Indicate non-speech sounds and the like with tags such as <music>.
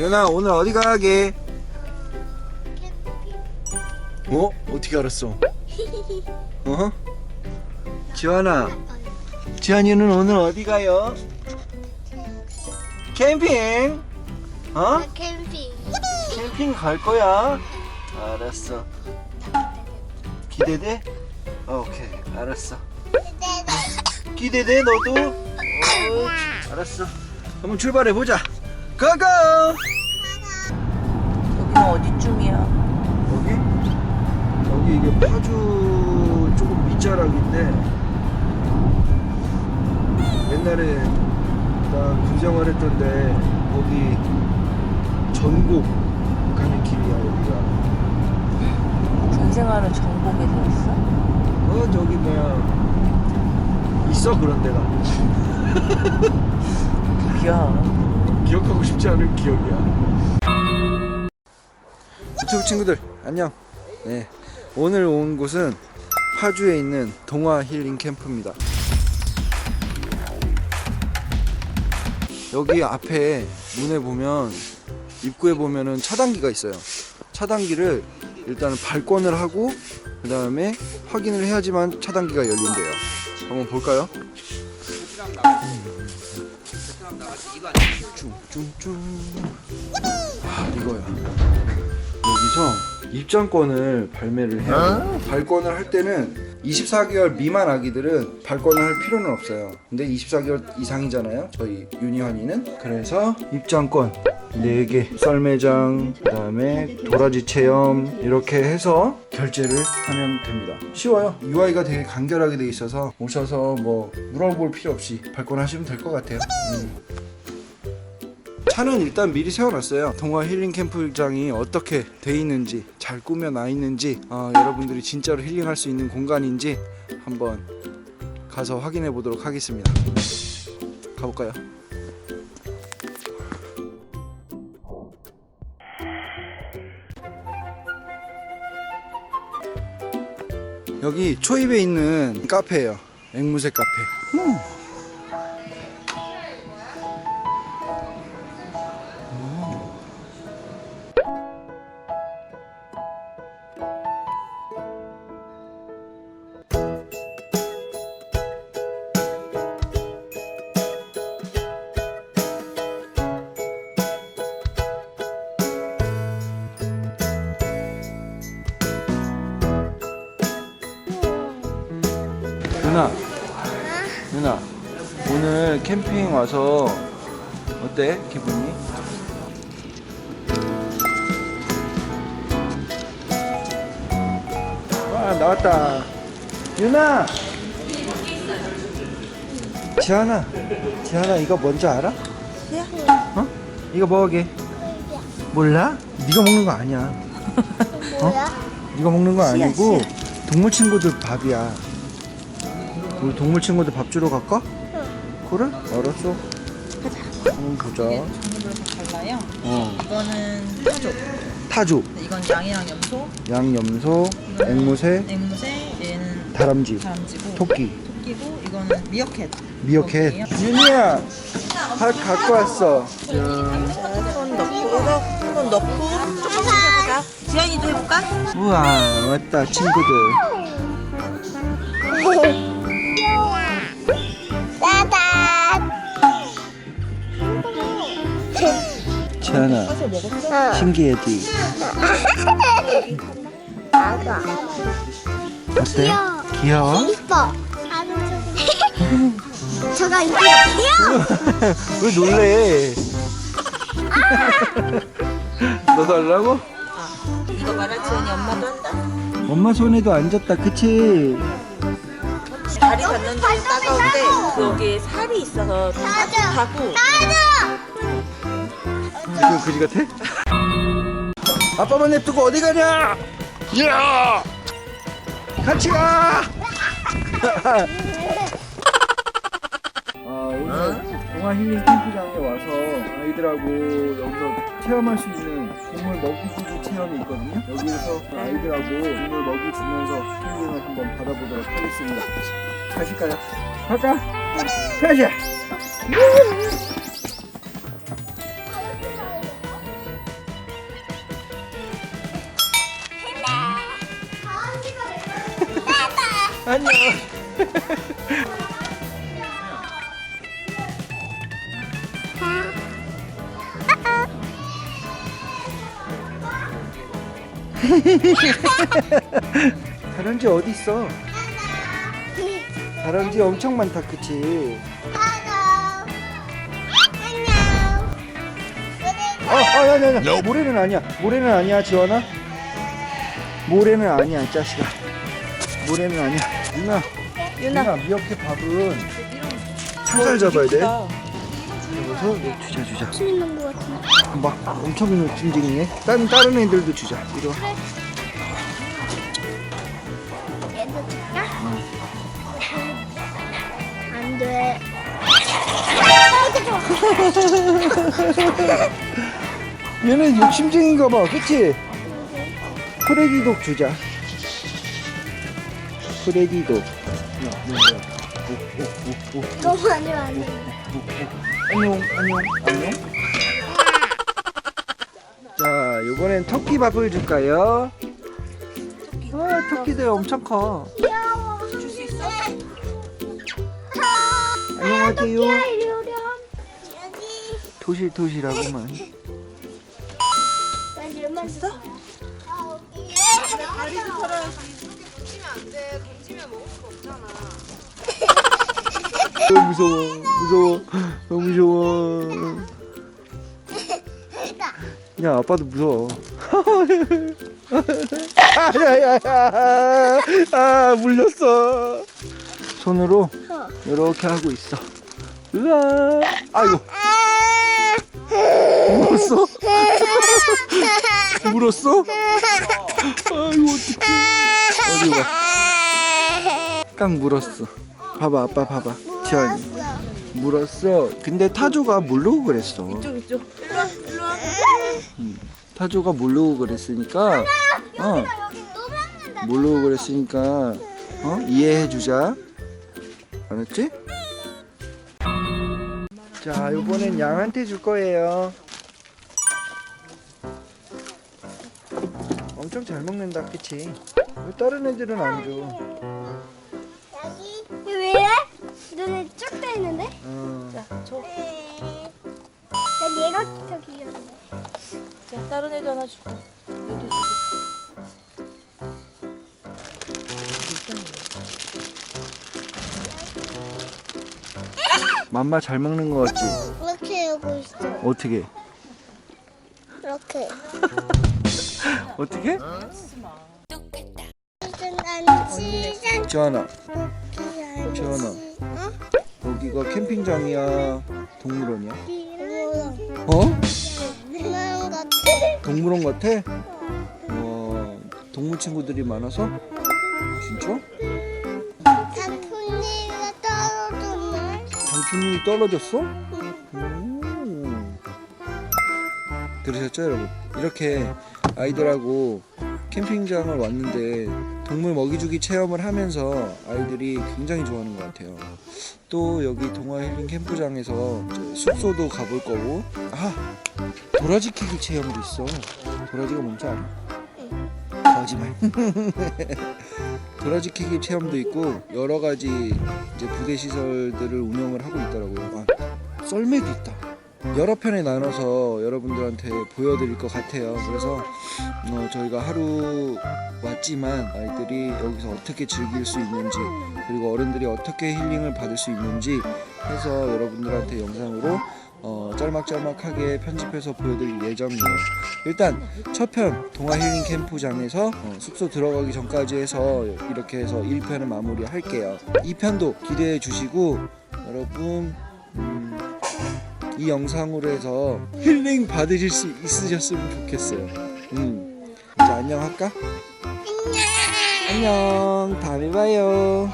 지연아 오늘 어디 가게? 어? 어떻게 알았어? <laughs> 어? 지연아 지연이는 오늘 어디 가요? 캠핑? 어? 캠핑. 캠핑 갈 거야? 알았어 기대돼? 어, 오케이 알았어 기대돼 너도? 어, 알았어 한번 출발해 보자 고고 여기는 어디쯤이야? 여기? 여기 이게 파주 조금 밑자락인데 옛날에 나 군 생활했던데 거기 전국 가는 길이야 여기가 군생활은 전국에서 있어? 어 저기 뭐야 있어 그런 데가 <laughs> 뭐야? 싶지 않은 기억이야. 유튜브 친구들 안녕. 네 오늘 온 곳은 파주에 있는 동화 힐링 캠프입니다. 여기 앞에 문에 보면 입구에 보면은 차단기가 있어요. 차단기를 일단은 발권을 하고 그 다음에 확인을 해야지만 차단기가 열린대요. 한번 볼까요? 쭝쭝쭝 아 이거야. 여기서 입장권을 발매를 해요. 발권을 할 때는 24개월 미만 아기들은 발권을 할 필요는 없어요. 근데 24개월 이상이잖아요. 저희 유니환이는. 그래서 입장권 4개 썰매장 그 다음에 도라지 체험 이렇게 해서 결제를 하면 됩니다. 쉬워요. UI가 되게 간결하게 돼 있어서 오셔서 뭐 물어볼 필요 없이 발권하시면 될 것 같아요. 음. 차는 일단 미리 세워놨어요. 동화 힐링 캠프장이 어떻게 돼 있는지 잘 꾸며놔 있는지 어, 여러분들이 진짜로 힐링할 수 있는 공간인지 한번 가서 확인해 보도록 하겠습니다. 가볼까요? 여기 초입에 있는 카페예요. 앵무새 카페. 누 캠핑 와서 어때 기분이? 와 나왔다. 유나, 지하나, 지하나 이거 뭔지 알아? 어? 이거 뭐게? 몰라? 네가 먹는 거 아니야. 뭐야? 네가 먹는 거 아니고 동물 친구들 밥이야. 우리 동물 친구들 밥 주러 갈까? 그래? 알았어. 한번 보자. 종류별로 다 달라요. 어, 이거는 타조. 타조, 이건 양이랑 염소. 양염소, 앵무새, 앵무새. 얘는 다람쥐, 다람쥐고. 토끼, 토끼고 이거는 미어캣. 미어캣. 윤이야, 밥 갖고 왔어. 손 넣고 이거 손 넣고 조금씩 해보자. 지안이도 해볼까? 우와, 왔다 친구들. <laughs> 어. 신기해지? 맞아. 어때? 귀여워. 귀여워? 이뻐. 저가 이뻐. 귀여워. <laughs> 왜 놀래? 너도 하려고? 이거 봐라 지안이 엄마도 한다. 엄마 손에도 앉았다, 그치? 다리 닿는 데는 따가운데 거기에 살이 있어서 좀 맞아. 따뜻하고 이거 그지 같아? 아빠만 냅두고 어디 가냐? 야! 같이 가! <laughs> 아, 오늘 동아 힐링 캠프장에 와서 아이들하고 여기서 체험할 수 있는 동물 먹이주기 체험이 있거든요. 여기에서 아이들하고 동물 먹이 주면서 힐링을 한번 받아보도록 하겠습니다. 가실까요? 갈까? 가자! 안녕. 다람쥐 어디 있어? 다람쥐 엄청 많다, 그치? 어, 어, 야, 야, 야. 모래는 아니야. 모래는 아니야, 지원아. 모래는 아니야, 이 자식아. 모래는 아니야. 누나, 유나. 누나, 미어캣 밥은 살살 잡아야 돼. 이거 주자, 주자. 재밌는 거 같은데. 막 엄청 징징이네. 다른 다른 애들도 주자. 이리 와. 얘도 줄까? 안 돼. 얘는 욕심쟁인가 봐, 그치? 프레디독 주자. 오. 너무 많이 안 돼. 안녕, 안녕, 안녕. 자, 요번엔 토끼 밥을 줄까요? 와, 토끼들 엄청 커. 귀여워. 줄수 있어? 안녕하세요. 야, 이리 오렴. 여기. 토실토실하구만. 너무 무서워, 무서워, 너무 무서워. <laughs> 야, 아빠도 무서워. <laughs> 아, 야, 야, 야. 아, 물렸어. 손으로 이렇게 하고 있어. 으아, 아이고, 물었어? <laughs> 물었어? 아이고, 어떡해. 어디 봐. 깡 물었어. 봐봐, 아빠 봐봐. 지환이. 물었어. 근데 타조가 모르고 그랬어. 이쪽 이쪽. 일로 와 일로 와. 타조가 모르고 그랬으니까, 어, 여기 또 먹는다. 모르고 그랬으니까, 어, 이해해 주자. 알았지? 자, 요번엔 양한테 줄 거예요. 엄청 잘 먹는다, 그치? 왜 다른 애들은 안 줘? 눈에 쭉 떠있는데? 어, 자, 줘. 난 얘가 더 귀여운데. 자, 다른 애도 하나 줄게. 여기 여기. 맘마 잘 먹는 거 같지? 이렇게 하고 있어. 어떻게? 이렇게. <laughs> 어떻게? 난 시장 지환아, 기한 지원아. 어? 여기가 캠핑장이야? 동물원이야? 어? 그만 같아. 동물원 같아? 와, 동물 친구들이 많아서? 진짜? 단풍이가 떨어졌네. 단풍이 떨어졌어? 오. 들으셨죠, 여러분? 이렇게 아이들하고 캠핑장을 왔는데 동물 먹이주기 체험을 하면서 아이들이 굉장히 좋아하는 것 같아요. 또 여기 동화 힐링 캠프장에서 숙소도 가볼 거고, 아 도라지 캐기 체험도 있어. 도라지가 뭔지 알아? 거짓말. <laughs> 도라지 캐기 체험도 있고 여러 가지 이제 부대 시설들을 운영을 하고 있더라고요. 아, 썰매도 있다. 여러 편에 나눠서 여러분들한테 보여드릴 것 같아요. 그래서 어, 저희가 하루 왔지만 아이들이 여기서 어떻게 즐길 수 있는지 그리고 어른들이 어떻게 힐링을 받을 수 있는지 해서 여러분들한테 영상으로 어, 짤막짤막하게 편집해서 보여드릴 예정이에요. 일단 첫 편 동화 힐링 캠프장에서 어, 숙소 들어가기 전까지 해서 이렇게 해서 1편을 마무리할게요. 2편도 기대해 주시고 여러분 음, 이 영상으로 해서 힐링 받으실 수 있으셨으면 좋겠어요. 음, 이제 안녕 할까? 안녕. 다음에 봐요.